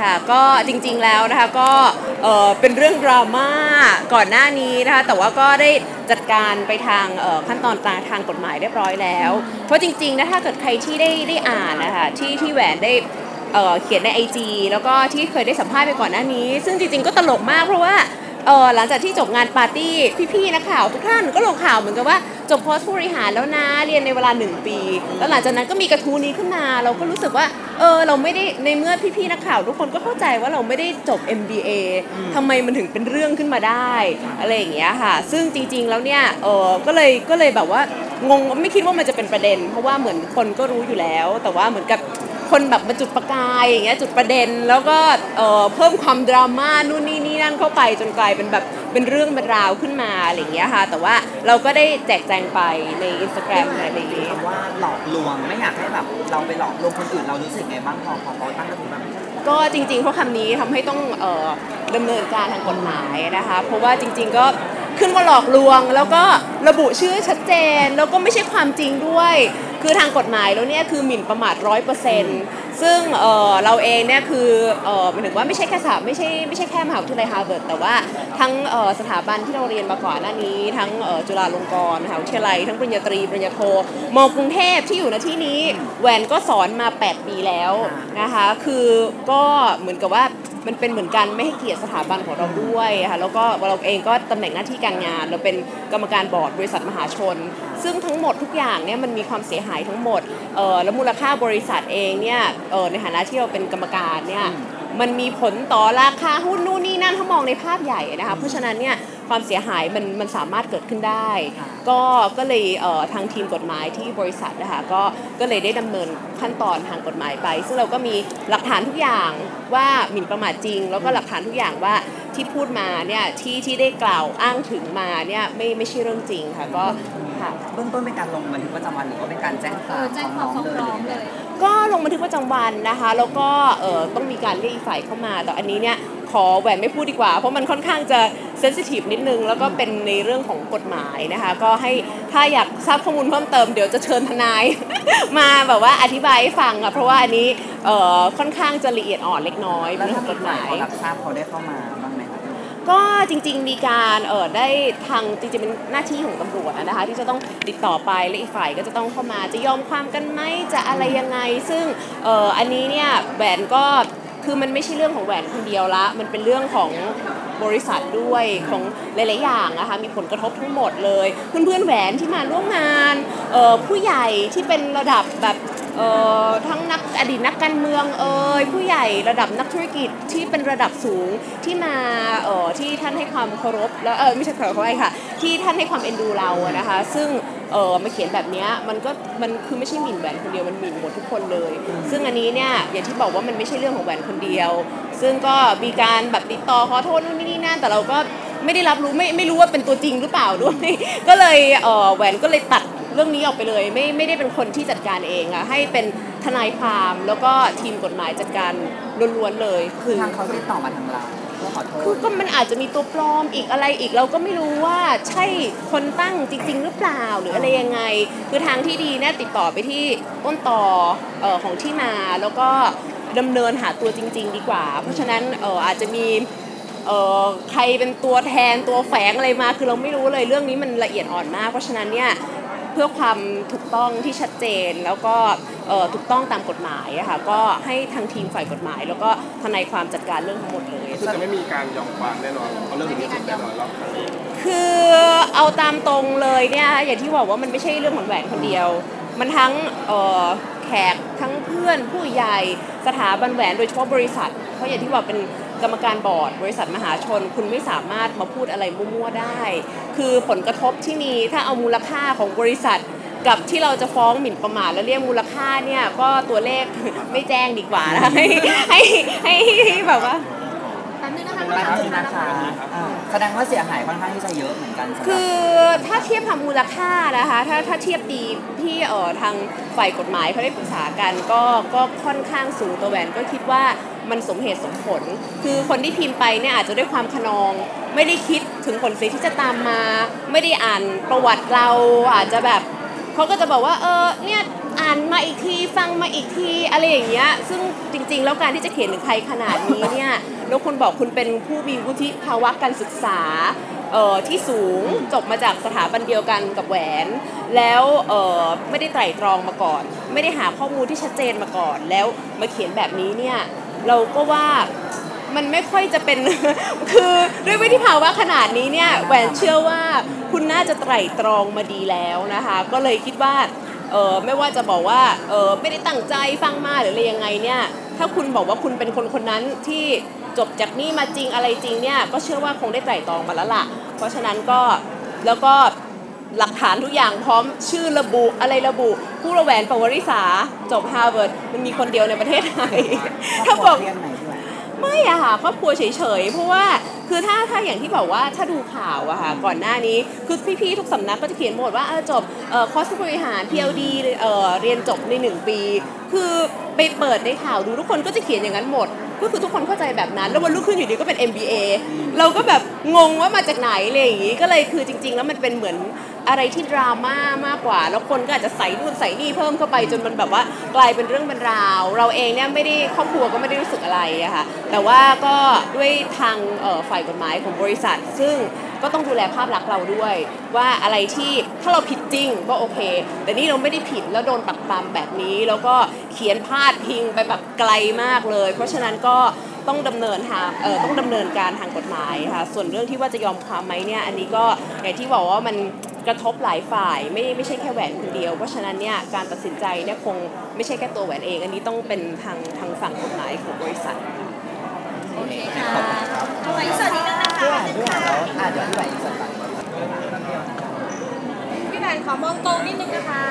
ค่ะก็จริงๆแล้วนะคะก็เออเป็นเรื่องดราม่าก่อนหน้านี้นะคะแต่ว่าก็ได้จัดการไปทางขั้นตอนตาทางกฎหมายเรียบร้อยแล้ว เพราะจริงๆนะถ้าเกิดใครที่ได้ได้อ่านนะคะที่ที่แหวนได้เเขียนใน IG แล้วก็ที่เคยได้สัมภาษณ์ไปก่อนหน้านี้ ซึ่งจริงๆก็ตลกมากเพราะว่า เออหลังจากที่จบงานปาร์ตี้พี่ๆนักข่าวทุกท่านก็ลงข่าวเหมือนกับว่าจบโพสต์ผู้บริหารแล้วนะเรียนในเวลาหนึ่งปี แล้วหลังจากนั้นก็มีกระทู้นี้ขึ้นมา เราก็รู้สึกว่าเออเราไม่ได้ในเมื่อพี่ๆนักข่าวทุกคนก็เข้าใจว่าเราไม่ได้จบ MBA ทำไมมันถึงเป็นเรื่องขึ้นมาได้อะไรอย่างเงี้ยค่ะ ซึ่งจริง ๆแล้วเนี่ยเออก็เลยก็เลยแบบว่างงไม่คิดว่ามันจะเป็นประเด็น เพราะว่าเหมือนคนก็รู้อยู่แล้ว แต่ว่าเหมือนกับ คนแบบมาจุดประกายอย่างเงี้ยจุดประเด็นแล้วก็เอ่อเพิ่มความดราม่านู่นนี่นี่นั่นเข้าไปจนกลายเป็นแบบเป็นเรื่องเป็นราวขึ้นมาอะไรอย่างเงี้ยค่ะ แต่ว่าเราก็ได้แจกแจงไปใน Instagram อะไรอย่างเงี้ยคำว่าหลอกลวงไม่อยากให้แบบเราไปหลอกลวงคนอื่นเรารู้สึกไงบ้างพอพอเขาตั้งกระทู้แบบนี้ก็จริงๆเพราะคำนี้ทำให้ต้องเอ่อดำเนินการทางกฎหมายนะคะ เพราะว่าจริง ๆก็ขึ้นว่าหลอกลวง แล้วก็ระบุชื่อชัดเจน แล้วก็ไม่ใช่ความจริงด้วย คือทางกฎหมายแล้วเนี่ยคือหมิ่นประมาทร้อยเปอร์เซ็นต์ซึ่งเเราเองเนี่ยคือเอ่อหมายถึงว่าไม่ใช่แค่สถาไม่ใช่ไม่ใช่แค่มหาวิทยาลัยฮาร์วาร์ดแต่ว่าทั้งสถาบันที่เราเรียนมาก่อนหน้านี้ ทั้งจุฬาลงกรณ์มหาวิทยาลัยทั้งปริญญาตรีปริญญาโทมกรุงเทพที่อยู่ในที่นี้แหวนก็สอนมา 8 ปีแล้วนะคะ คือก็เหมือนกับว่า มันเป็นเหมือนกันไม่ให้เกียรติสถาบันของเราด้วยค่ะแล้วก็เราเองก็ตำแหน่งหน้าที่การงาน เราเป็นกรรมการบอร์ดบริษัทมหาชน ซึ่งทั้งหมดทุกอย่างเนี่ยมันมีความเสียหายทั้งหมดเออแล้วมูลค่าบริษัทเองเนี่ยเออในฐานะที่เราเป็นกรรมการเนี่ยมันมีผลต่อราคาหุ้นนู่นนี่นั่นถ้ามองในภาพใหญ่นะคะเพราะฉะนั้นเนี่ย ความเสียหายมันมันสามารถเกิดขึ้นได้ ก็ก็เลยเอ่อทางทีมกฎหมายที่บริษัทนะคะก็ก็เลยได้ดำเนินขั้นตอนทางกฎหมายไป ซึ่งเราก็มีหลักฐานทุกอย่างว่าหมิ่นประมาทจริง แล้วก็หลักฐานทุกอย่างว่าที่พูดมาเนี่ยที่ที่ได้กล่าวอ้างถึงมาเนี่ยไม่ไม่ใช่เรื่องจริงค่ะก็ค่ะเบื้องต้นเป็นการลงบันทึกประจำวันหรือว่าเป็นการแจ้งคเอวามอแจ้งความฟ้องร้องเลยก็ลง บันทึกประจำวันนะคะ แล้วก็เอ่อต้องมีการเรียกอีกฝ่ายเข้ามา แต่อันนี้เนี่ยขอแหวนไม่พูดดีกว่า เพราะมันค่อนข้างจะเซนซิทีฟนิดนึง แล้วก็เป็นในเรื่องของกฎหมายนะคะ ก็ให้ถ้าอยากทราบข้อมูลเพิ่มเติมเดี๋ยวจะเชิญทนาย มาแบบว่าอธิบายให้ฟังอะเพราะว่าอันนี้เอ่อค่อนข้างจะละเอียดอ่อนเล็กน้อยแล้วเรื่องขถ้าองกมีฎหฝ่ามายเขารับทราบเขาได้เข้ามาบ้างไหม ก็จริงๆมีการเออได้ทางจริงๆเป็นหน้าที่ของตำรวจนะคะที่จะต้องติดต่อไปและอีกฝ่ายก็จะต้องเข้ามาจะยอมความกันไหมจะอะไรยังไง ซึ่งเอออันนี้เนี่ยแหวนก็คือมันไม่ใช่เรื่องของแหวนคนเดียวละ มันเป็นเรื่องของบริษัทด้วยของหลาย ๆ อย่างนะคะมีผลกระทบทั้งหมดเลย เพื่อน ๆ แหวนที่มาร่วมงานเออผู้ใหญ่ที่เป็นระดับแบบ ทั้งนักอดีตนักการเมืองเอ่ยผู้ใหญ่ระดับนักธุรกิจที่เป็นระดับสูงที่มาเอ่อที่ท่านให้ความเคารพแล้วเออไม่ใช่เคารพเขาไอ้ค่ะ ที่ท่านให้ความเอ็นดูเราอะนะคะ ซึ่งเออมาเขียนแบบเนี้ยมันก็มันคือไม่ใช่หมิ่นแหวนคนเดียวมันหมิ่นหมดทุกคนเลย ซึ่งอันนี้เนี่ยอย่างที่บอกว่ามันไม่ใช่เรื่องของแหวนคนเดียว ซึ่งก็มีการแบบติดต่อขอโทษนู่นนี่นี่นั่นแต่เราก็ไม่ได้รับรู้ไม่ไม่รู้ว่าเป็นตัวจริงหรือเปล่าด้วยก็เลยเออแหวนก็เลยตัด เรื่องนี้ออกไปเลยไม่ไม่ได้เป็นคนที่จัดการเองอะให้เป็นทนายความแล้วก็ทีมกฎหมายจัดการล้วนๆเลยคือ ทางเขาติดต่อมาทางเราเพื่อขอโทคือษก็มันอาจจะมีตัวปลอมอีกอะไรอีกเราก็ไม่รู้ว่าใช่คนตั้งจริง ๆ หรือเปล่าหรืออะไรยังไง คือทางที่ดีเนี่ยติดต่อไปที่ต้นต่อเอ่อของที่มาแล้วก็ดำเนินหาตัวจริง ๆ ดีกว่า เพราะฉะนั้นเอ่ออาจจะมีเอ่อใครเป็นตัวแทนตัวแฝงอะไรมา คือเราไม่รู้เลยเรื่องนี้มันละเอียดอ่อนมาก เพราะฉะนั้นเนี่ย เพื่อความถูกต้องที่ชัดเจน แล้วก็เอ่อถูกต้องตามกฎหมายอะค่ะก็ให้ทางทีมฝ่ายกฎหมาย แล้วก็ทนายความจัดการเรื่องทั้งหมดเลยคือจะไม่มีการยอมความแน่นอนเพราะเรื่องนี้สุดแน่นอนรอบครั้งนี้คือเอาตามตรงเลยเนี่ยอย่างที่บอกว่ามันไม่ใช่เรื่องของแหวนคนเดียว มันทั้งเอ่อแขกทั้งเพื่อนผู้ใหญ่สถาบันแหวนโดยเฉพาะบริษัท เพราะอย่างที่บอกเป็น กรรมการบอร์ด บริษัทมหาชน คุณไม่สามารถมาพูดอะไรมั่วๆได้ คือผลกระทบที่มีถ้าเอามูลค่าของบริษัทกับที่เราจะฟ้องหมิ่นประมาทแล้วเรียกมูลค่าเนี่ยก็ตัวเลขไม่แจ้งดีกว่านะให้ให้ให้ให้แบบว่าแป๊บนึงนะคะแป๊บนึงนะคะอ่าแสดงว่าเสียหายค่อนข้างที่จะเยอะเหมือนกันสำหรับคือถ้าเทียบทางมูลค่านะคะ ถ้าถ้าเทียบดีที่เอ่อทางฝ่ายกฎหมายเขาได้ปรึกษากันก็ก็ค่อนข้างสูงตัวแหวนก็คิดว่า มันสมเหตุสมผล คือคนที่พิมพ์ไปเนี่ยอาจจะด้วยความขนอง ไม่ได้คิดถึงผลเสียที่จะตามมา ไม่ได้อ่านประวัติเราอาจจะแบบเขาก็จะบอกว่าเออเนี่ยอ่านมาอีกทีฟังมาอีกทีอะไรอย่างเงี้ยซึ่งจริง ๆ แล้วการที่จะเขียนถึงใครขนาดนี้เนี่ยแล้วคุณบอกคุณเป็นผู้มีวุฒิภาวะการศึกษาเออที่สูงจบมาจากสถาบันเดียวกันกับแหวน แล้วเออไม่ได้ไตร่ตรองมาก่อน ไม่ได้หาข้อมูลที่ชัดเจนมาก่อน แล้วมาเขียนแบบนี้เนี่ย เราก็ว่ามันไม่ค่อยจะเป็น คือด้วยวิธีภาวะขนาดนี้เนี่ยแหวนเชื่อว่าคุณน่าจะไตร่ตรองมาดีแล้วนะคะ ก็เลยคิดว่าเออไม่ว่าจะบอกว่าเออไม่ได้ตั้งใจฟังมาหรืออะไรยังไงเนี่ยถ้าคุณบอกว่าคุณเป็นคนคนนั้นที่จบจากนี่มาจริงอะไรจริงเนี่ยก็เชื่อว่าคงได้ไตร่ตรองมาแล้วล่ะ เพราะฉะนั้นก็แล้วก็ หลักฐานทุกอย่างพร้อมชื่อระบุอะไรระบุ ผู้ระแหวนปวริษาจบฮาร์วาร์ดมันมีคนเดียวในประเทศไทยถ้าบอกเรียนไหนด้วยไม่อะค่ะครอบครัวเฉยๆ เพราะว่าคือถ้าถ้าอย่างที่บอกว่าถ้าดูข่าวอะค่ะก่อนหน้านี้คือพี่ๆทุกสำนักก็จะเขียนหมดว่าเออจบเอ่อคอร์สผู้บริหาร PLD เอ่อเรียนจบใน 1 ปี คือไปเปิดในข่าวดูทุกคนก็จะเขียนอย่างนั้นหมด ก็คือทุกคนเข้าใจแบบนั้น แล้ววันรุ่งขึ้นอยู่ดีก็เป็น MBA เราก็แบบงงว่ามาจากไหนอะไรอย่างงี้ก็เลยคือจริง ๆ แล้วมันเป็นเหมือน อะไรที่ดราม่ามากกว่า แล้วคนก็อาจจะใส่นู่นใส่นี่เพิ่มเข้าไปจนมันแบบว่ากลายเป็นเรื่องเป็นราว เราเองเนี่ยไม่ได้ครอบครัวก็ไม่ได้รู้สึกอะไรอะค่ะแต่ว่าก็ด้วยทางฝ่ายกฎหมายของบริษัท ซึ่งก็ต้องดูแลภาพลักษณ์เราด้วย ว่าอะไรที่ถ้าเราผิดจริงก็โอเค แต่นี่เราไม่ได้ผิดแล้วโดนปักปามแบบนี้ แล้วก็เขียนพาดพิงไปแบบไกลมากเลย เพราะฉะนั้นก็ต้องดำเนินทางเออต้องดำเนินการทางกฎหมายค่ะส่วนเรื่องที่ว่าจะยอมความไหมเนี่ยอันนี้ก็อย่างที่บอกว่ามัน กระทบหลายฝ่ายไม่ไม่ใช่แค่แหวนคนเดียว เพราะฉะนั้นเนี่ยการตัดสินใจเนี่ยคงไม่ใช่แค่ตัวแหวนเอง อันนี้ต้องเป็นทางทางฝั่งกฎหมายของบริษัทโอเคค่ะขออินเสิร์ตนิดนึงนะคะพี่แหวนพี่แหวนแล้วอะเดี๋ยวพี่แหวนอีกสักหน่อยพี่แหวนขอมองตรงนิดนึงนะคะ